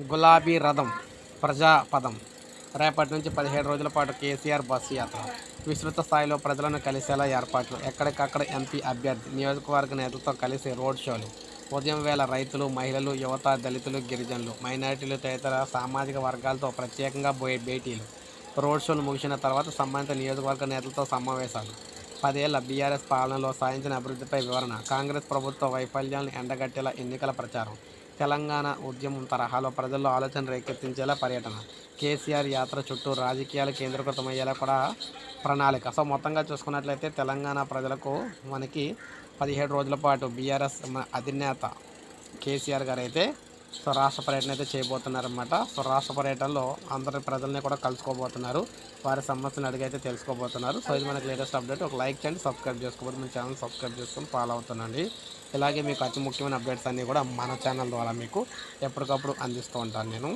గులాబీ రథం ప్రజాపదం. రేపటి నుంచి పదిహేడు రోజుల పాటు కేసీఆర్ బస్సు యాత్ర. విస్తృత స్థాయిలో ప్రజలను కలిసేలా ఏర్పాట్లు. ఎక్కడికక్కడ ఎంపీ అభ్యర్థి నియోజకవర్గ నేతలతో కలిసి రోడ్ షోలు. ఉదయం వేళ రైతులు మహిళలు యువత దళితులు గిరిజనులు మైనారిటీలు తదితర సామాజిక వర్గాలతో ప్రత్యేకంగా బోయే భేటీలు. రోడ్ షోలు ముగిసిన తర్వాత సంబంధిత నియోజకవర్గ నేతలతో సమావేశాలు. పదేళ్ళ బీఆర్ఎస్ పాలనలో సాధించిన అభివృద్ధిపై వివరణ. కాంగ్రెస్ ప్రభుత్వ వైఫల్యాలను ఎండగట్టేలా ఎన్నికల ప్రచారం. తెలంగాణ ఉద్యమం తరహాలో ప్రజల్లో ఆలోచన రేకెత్తించేలా పర్యటన. కేసీఆర్ యాత్ర చుట్టూ రాజకీయాలు కేంద్రీకృతమయ్యేలా కూడా ప్రణాళిక. సో మొత్తంగా చూసుకున్నట్లయితే తెలంగాణ ప్రజలకు మనకి పదిహేడు రోజుల పాటు బీఆర్ఎస్ అధినేత కేసీఆర్ గారు అయితే సో రాష్ట్ర పర్యటన అయితే చేయబోతున్నారన్నమాట. సో రాష్ట్ర పర్యటనలో అందరి ప్రజల్ని కూడా కలుసుకోబోతున్నారు. వారి సమస్యను అడిగి అయితే తెలుసుకోబోతున్నారు. సో ఇది మనకి లేటెస్ట్ అప్డేట్. ఒక లైక్ చేయండి సబ్స్క్రైబ్ చేసుకోబోతు మన ఛానల్ సబ్స్క్రైబ్ చేసుకొని ఫాలో అవుతుండండి ఇలాగే మీకు అతి ముఖ్యమైన అప్డేట్స్ అన్నీ కూడా మన ఛానల్ ద్వారా మీకు ఎప్పటికప్పుడు అందిస్తూ ఉంటాను నేను.